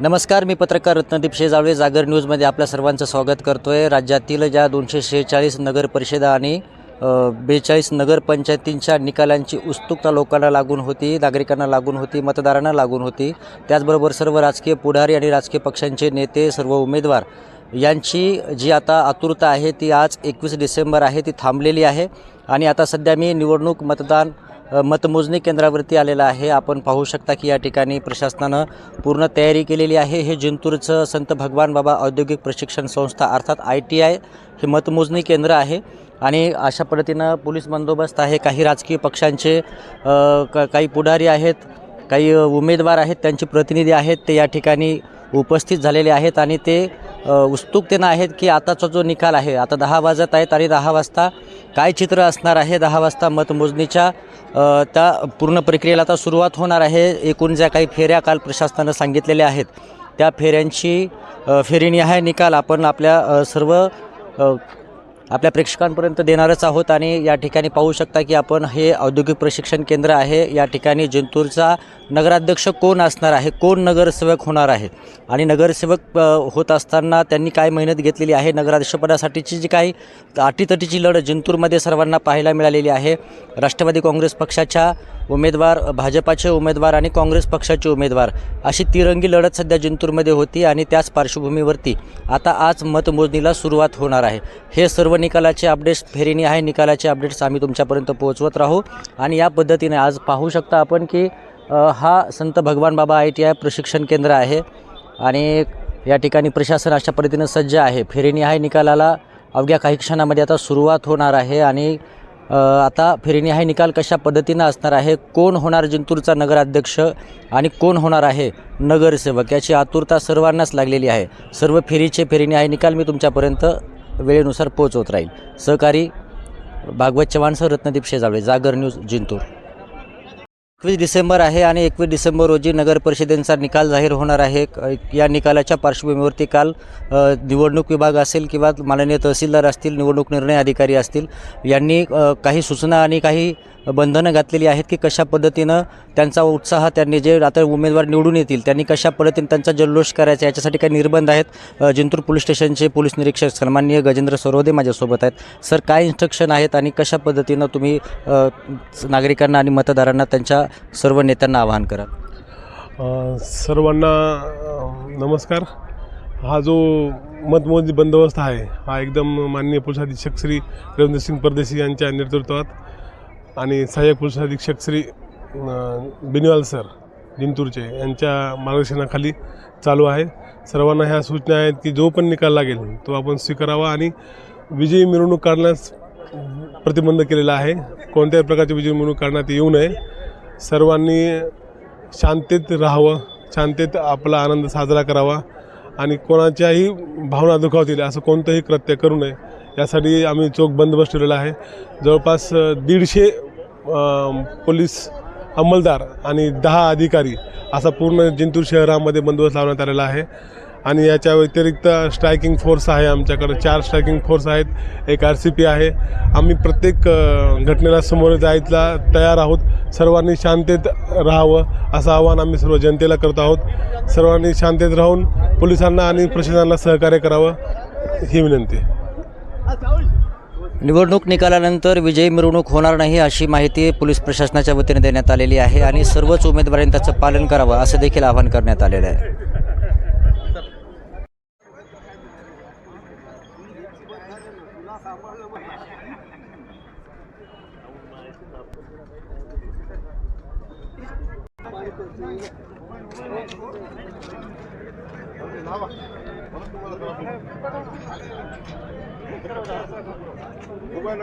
नमस्कार मी पत्रकार रत्नदीप शेजावळे. जागर न्यूजमध्ये आपल्या सर्वांचं स्वागत करतो आहे राज्यातील ज्या दोनशे शेहेचाळीस नगर परिषदा आणि बेचाळीस नगरपंचायतींच्या निकालांची उत्सुकता लोकांना लागून होती नागरिकांना लागून होती मतदारांना लागून होती. त्याचबरोबर सर्व राजकीय पुढारी आणि राजकीय पक्षांचे नेते सर्व उमेदवार यांची जी आता आतुरता आहे ती आज एकवीस डिसेंबर आहे ती थांबलेली आहे. आणि आता सध्या मी निवडणूक मतदान मतमोजणी केंद्रावरती आलेला आहे. आपण पाहू शकता की या ठिकाणी प्रशासनानं पूर्ण तयारी केलेली आहे. हे जिंतूरचं संत भगवान बाबा औद्योगिक प्रशिक्षण संस्था अर्थात आय टी आय हे मतमोजणी केंद्र आहे. आणि अशा पद्धतीनं पोलीस बंदोबस्त आहे. काही राजकीय पक्षांचे काही पुढारी आहेत काही उमेदवार आहेत त्यांचे प्रतिनिधी आहेत ते या ठिकाणी उपस्थित झालेले आहेत आणि ते उत्सुकतेनं आहेत की आताचा जो निकाल आहे आता दहा वाजत आहेत आणि दहा वाजता काय चित्र असणार आहे? दहा वाजता मतमोजणीच्या त्या पूर्ण प्रक्रियेला आता सुरुवात होणार आहे. एकूण ज्या काही फेऱ्या काल प्रशासनानं सांगितलेल्या आहेत त्या फेऱ्यांची अ, फेरीनिहाय निकाल आपण आपल्या सर्व आपल्या प्रेक्षकांपर्यंत देणारच आहोत. आणि या ठिकाणी पाहू शकता की आपण हे औद्योगिक प्रशिक्षण केंद्र आहे. या ठिकाणी जिंतूरचा नगराध्यक्ष कोण असणार आहे? कोण नगरसेवक होणार आहे? आणि नगरसेवक होत असताना त्यांनी काय मेहनत घेतलेली आहे? नगराध्यक्षपदासाठीची जी काही अटीतटीची लढत जिंतूरमध्ये सर्वांना पाहायला मिळालेली आहे. राष्ट्रवादी काँग्रेस पक्षाच्या उमेदवार भाजपाचे उमेदवार आणि काँग्रेस पक्षाचे उमेदवार अशी तिरंगी लढत सध्या जिंतूरमध्ये होती आणि त्याच पार्श्वभूमीवरती आता आज मतमोजणीला सुरुवात होणार आहे. हे सर्व निकालाचे अपडेट्स फेरीने आहे. निकालाचे अपडेट्स आम्ही तुमच्यापर्यंत पोहोचवत राहू आणि या पद्धतीने आज पाहू शकता आपण की हा संत भगवान बाबा आय टी आय प्रशिक्षण केंद्र आहे आणि या ठिकाणी प्रशासन अशा पद्धतीनं सज्ज आहे. फेरीने हाय निकालाला अवघ्या काही क्षणामध्ये आता सुरुवात होणार आहे आणि आता फेरीने हाय निकाल कशा पद्धतीनं असणार आहे कोण होणार जिंतूरचा नगराध्यक्ष आणि कोण होणार आहे नगरसेवक याची आतुरता सर्वांनाच लागलेली आहे. सर्व फेरीचे फेरीने आहे निकाल मी तुमच्यापर्यंत वेळेनुसार पोहोचवत राहील. सहकारी भागवत चव्हाण सर रत्नदीप शेजावळे जागर न्यूज जिंतूर. एकवीस डिसेंबर आहे आणि एकवीस डिसेंबर रोजी नगर परिषदेचा निकाल जाहीर होणार आहे. या निकालाच्या पार्श्वभूमीवरती काल निवडणूक विभाग असेल किंवा माननीय तहसीलदार असतील निवडणूक निर्णय अधिकारी असतील यांनी काही सूचना आणि काही बंधनं घातलेली आहेत की कशा पद्धतीनं त्यांचा उत्साह त्यांनी जे आता उमेदवार निवडून येतील त्यांनी कशा पद्धतीने त्यांचा जल्लोष करायचा याच्यासाठी काही निर्बंध आहेत. जिंतूर पोलीस स्टेशनचे पोलीस निरीक्षक सन्माननीय गजेंद्र सरोदे माझ्यासोबत आहेत. सर काय इन्स्ट्रक्शन आहेत आणि कशा पद्धतीनं तुम्ही नागरिकांना आणि मतदारांना त्यांच्या सर्व नेत्यांना आवाहन करा सर्वांना नमस्कार. हा जो मतमोजणी बंदोबस्त आहे हा एकदम माननीय पोलीस अधीक्षक श्री रवींद्र सिंग परदेशी यांच्या नेतृत्वात आणि सहाय्यक पोलीस अधीक्षक श्री अ, बिनवाल सर जिंतूरचे यांच्या मार्गदर्शनाखाली चालू आहे. सर्वांना ह्या सूचना आहेत की जो पण निकाल लागेल तो आपण स्वीकारावा आणि विजयी मिरवणूक काढण्यास प्रतिबंध केलेला आहे. कोणत्याही प्रकारची विजयी मिरवणूक काढण्यात येऊ नये. सर्वांनी शांततेत राहावं शांततेत आपला आनंद साजरा करावा आणि कोणाच्याही भावना दुखावतील असं कोणतंही कृत्य करू नये. यासाठी आम्ही चोख बंदोबस्त ठेवलेला आहे. जवळपास दीडशे पोलीस अंमलदार आणि दहा अधिकारी असा पूर्ण जिंतूर शहरामध्ये बंदोबस्त लावण्यात आलेला आहे. आणि याच्या व्यतिरिक्त स्ट्रायकिंग फोर्स आहे आमच्याकडे. चार स्ट्रायकिंग फोर्स आहेत. एक आर सी पी आहे. आम्ही प्रत्येक घटनेला समोर जायला तयार आहोत. सर्वांनी शांततेत राहावं असं आवाहन आम्ही सर्व जनतेला करत आहोत. सर्वांनी शांततेत राहून पोलिसांना आणि प्रशासनाला सहकार्य करावं ही विनंती आहे. निवडणूक निकालानंतर विजयी मिरवणूक होणार नाही अशी माहिती पोलीस प्रशासनाच्या वतीने देण्यात आलेली आहे आणि सर्वच उमेदवारांनी त्याचं पालन करावं असं देखील आवाहन करण्यात आलेलं आहे Thank you. موبائل